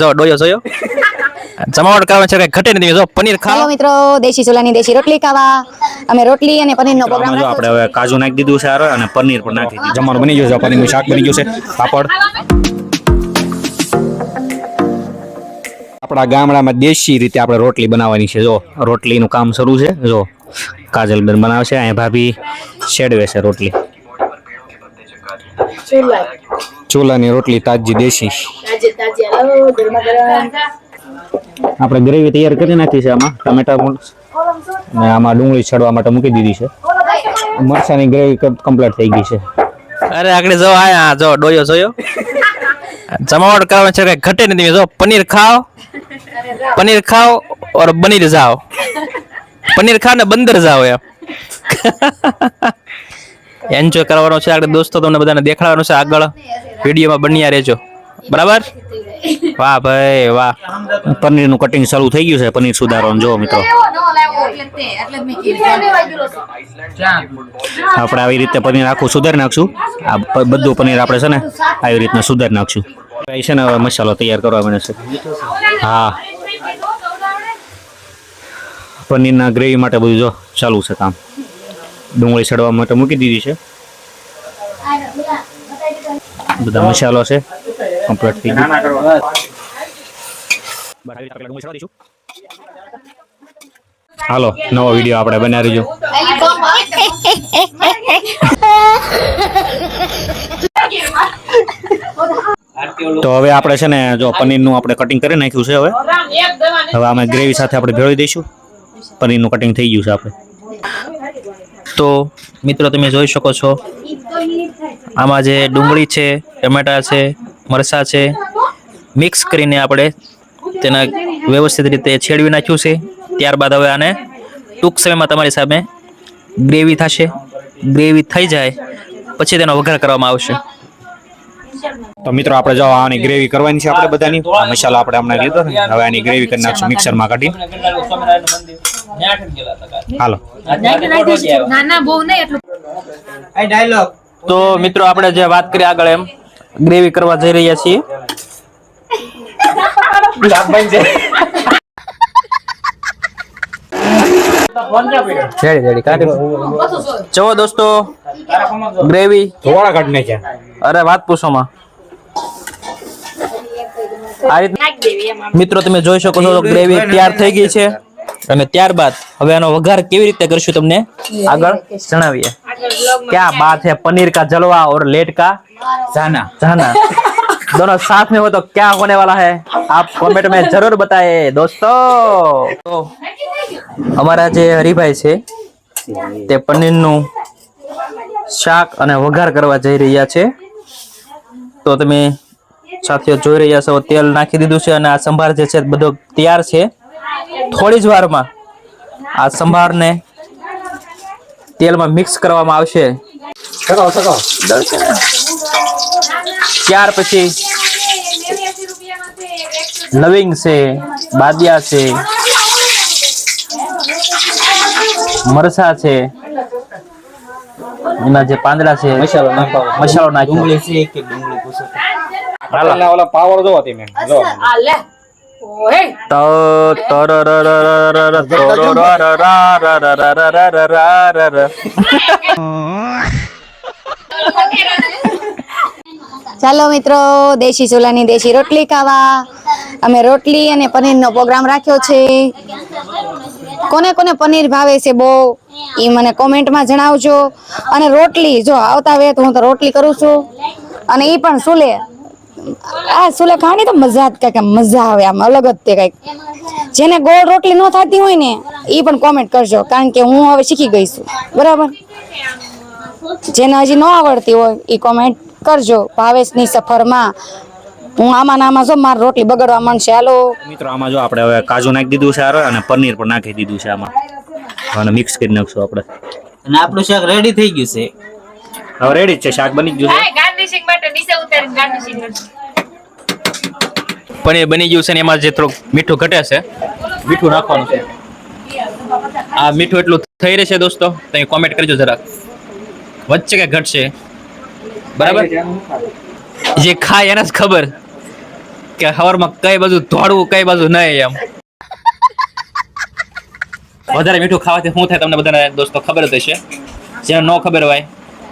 જો ડોયો જોયો જમાવટ કરવાનું છે કઈ ઘટે જો પનીર ખાઓ મિત્રો દેશી ચૂલાની દેશી રોટલી ખાવા. અમે રોટલી અને પનીરનો પ્રોગ્રામ રાખ્યો આપણે કાજુ નાખી દીધું છે આરો અને પનીર પણ નાખી દીધું. જમવાનું બની ગયું છે પનીરનું શાક બની ગયું છે પાપડ. આપણા ગામડામાં દેશી રીતે આપણે રોટલી બનાવવાની છે. જો રોટલીનું કામ શરૂ છે. જો કાજલબેન બનાવે છે અહીંયા ભાભી શેડવે છે રોટલી. ચોલાની રોટલી તાજી દેશી. આપણે ગ્રેવી તૈયાર કરી નાખી છે આમાં ટમેટા ને આમાં ડુંગળી છડવા માટે મૂકી દીધી છે. મરચાની ગ્રેવી કમ્પ્લીટ થઈ ગઈ છે. અરે આગળ જો આયા જો ડોયો જોયો. જમાવટ કરવાનો છે કઈ ઘટે નથી જો પનીર ખાઓ પનીર ખાઓ ઓર બનીર જાઓ. પનીર ખાઓ ને બંદર જાઓ એમ. એન્જોય કરવાનો છે આગળ દોસ્તો, તમને બધાને દેખાડવાનું છે આગળ. વિડીયોમાં બન્યા રહેજો. બરાબર? વાહ ભાઈ, વાહ. પનીરનું કટિંગ ચાલુ થઈ ગયું છે, પનીર સુધારવાનું જો મિત્રો. આપણે આવી રીતે પનીર આખું સુધારી નાખશું. આ બધું પનીર આપણે છે ને, આવી રીતના સુધારી નાખશું. છે ને, હવે મસાલો તૈયાર કરવા મને છે. હા. પનીરના ગ્રેવી માટે બધું જો ચાલુ છે કામ. ડુંગળી સડવા માટે મૂકી દીધી છે. બધા મસાલો છે કમ્પ્લીટ થઈ ગયો. હાલો, નવો વીડિયો આપણે બનાવીજો તો હવે આપણે છે ને, જો પનીરનું આપણે કટિંગ કરી નાખ્યું છે હવે. હવે અમે ગ્રેવી સાથે આપણે ભેળવી દઈશું. પનીરનું કટિંગ થઈ ગયું છે આપણે. તો મિત્રો, તમે જોઈ શકો છો, આમાં જે ડુંગળી છે, ટમેટા છે, મરસા છે, મિક્સ કરીને આપણે તેના વ્યવસ્થિત રીતે છેડવી નાખ્યું છે. ત્યારબાદ હવે આને ટૂંક સમયમાં તમારી સામે ગ્રેવી થશે. ગ્રેવી થઈ જાય, પછી તેનો વઘાર કરવામાં આવશે. તો મિત્રો, આપણે જો આની ગ્રેવી કરવાની છે આપણે બધાની. મસાલા આપણે હમણાં લીધો હવે આની ગ્રેવી કરી નાખશું મિક્સરમાં કાઢી હાલો. તો મિત્રો આપણે જે વાત કરી આગળ એમ ગ્રેવી કરવા જઈ રહ્યા છીએ. ચવો દોસ્તો ગ્રેવી. અરે વાત પૂછો માં. આ મિત્રો તમે જોઈ શકો છો ગ્રેવી તૈયાર થઈ ગઈ છે. અને ત્યારબાદ હવે આનો વઘાર કેવી રીતે કરશું તમને આગળ જણાવીએ. ક્યાં બાત હે? પનીર કા જલવા ઓર લેટ કા? જાના જાના दोनों साथ में हो તો क्या होने वाला હે? आप कमेंट में जरूर बताए दोस्तों તો અમારા જે હરીભાઈ છે તે પનીરનું શાક અને વઘાર કરવા જઈ રહ્યા છે. તો તમે સાથીઓ જોઈ રહ્યા છો તેલ નાખી દીધું છે અને આ સંભાર જે છે બધો તૈયાર છે. થોડી જ વારમાં આ સંભારને તેલમાં મિક્સ કરવામાં આવશે. ત્યાર પછી લવિંગ છે બાદિયા છે મરસા છે એના જે પાંદડા છે મસાલો નાખો. મસાલો નાખો ડુંગળી છે કે ડુંગળી ભૂસો હાલો. ઓલા પાવર જો હતી જો. આ ચાલો મિત્રો દેશી ચૂલાની દેશી રોટલી ખાવા અમે રોટલી અને પનીરનો પ્રોગ્રામ રાખ્યો છે કોને કોને પનીર ભાવે છે બહુ એ મને કોમેન્ટમાં જણાવજો અને રોટલી જો આવતા વેત હું તો રોટલી કરું છું અને એ પણ શું લે આ સુલે ખાવાની તો મજા જ કંઈક આમ મજા આવે આમ અલગ જ તે કંઈક. જેને ગોળ રોટલી ન થતી હોય ને એ પણ કોમેન્ટ કરજો કારણ કે હું હવે શીખી ગઈ છું. બરાબર? જેને હજી ન આવડતી હોય એ કોમેન્ટ કરજો ભાવેશની સફરમાં. હું આમાં ને આમાં જો મારી રોટલી બગડવા માંડશે. હાલો. મિત્રો આમાં જો આપણે હવે કાજુ નાખી દીધું છે હારે અને પનીર પણ નાખી દીધું છે આમાં. અને મિક્સ કરી નાખશું આપણે. અને આપણું શાક રેડી થઈ ગયું છે. હવે રેડી જ છે શાક બની ગયું છે. ગાર્નિશિંગ માટે નીચે ઉતારીને ગાર્નિશિંગ કરશું પણ એ બની ગયું છે ને એમાં જે થોડુંક મીઠું ઘટે છે. મીઠું નાખવાનું છે. આ મીઠું એટલું થઈ રહેશે દોસ્તો તમે કોમેન્ટ કરજો જરાક. વચ્ચે કે ઘટશે? બરાબર? જે ખાય એને જ ખબર કે હવારમાં કઈ બાજુ ધોળવું કઈ બાજુ નહીં એમ. વધારે મીઠું ખાવાથી શું થાય તમને બધાને દોસ્તો ખબર જ હશે. જેને ન ખબર હોય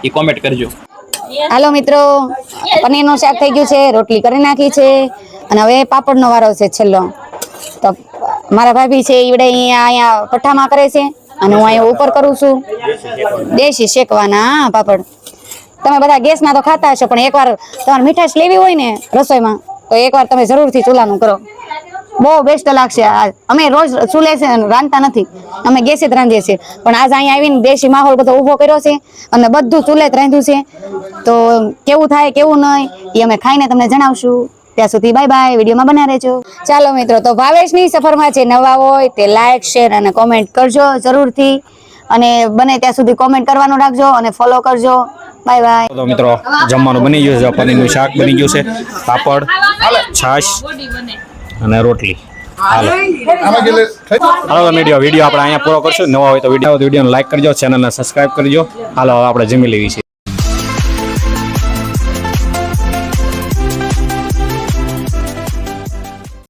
એ કોમેન્ટ કરજો. હાલો મિત્રો. પનીરનું શાક થઈ ગયું છે રોટલી કરી નાખી છે અને હવે પાપડનો વારો છે છેલ્લો. તો મારા ભાભી છે ઈવડે અહીંયા અહીંયા પઠ્ઠામાં કરે છે અને હું અહીંયા ઉપર કરું છું. દેશી શેકવાના પાપડ. તમે બધા ગેસમાં તો ખાતા હશો પણ એકવાર તમારે મીઠાશ લેવી હોય ને રસોઈમાં તો એકવાર તમે જરૂરથી ચૂલાનું કરો. બહુ બેસ્ટ લાગશે અમે રોજ ચૂલે છે રાંધતા નથી. અમે ગેસે જ રાંધીએ છીએ. પણ આજ અહીંયા આવીને દેશી માહોલ બધો ઊભો કર્યો છે અને બધું ચૂલે જ રાંધ્યું છે. તો કેવું થાય, કેવું નહીં, એ અમે ખાઈને તમને જણાવશું. ત્યાં સુધી બાય બાય વિડીયોમાં બના રહેજો. ચાલો મિત્રો, તો ભાવેશની સફરમાં જે નવા હોય તે લાઇક શેર અને કોમેન્ટ કરજો જરૂરથી. અને બને ત્યાં સુધી કોમેન્ટ કરવાનું રાખજો અને ફોલો કરજો. બાય બાય મિત્રો, જમવાનું બની ગયું છે. પનીરનું શાક બની ગયું છે. પાપડ, છાશ. અને રોટલી. હાલો. વીડિયો વીડિયો આપણે અહીંયા પૂરો કરશું. નવા હોય તો વીડિયો વિડીયોને લાઈક કરજો ચેનલને સબસ્ક્રાઈબ કરજો. હાલો આપણે જમી લેવી છે.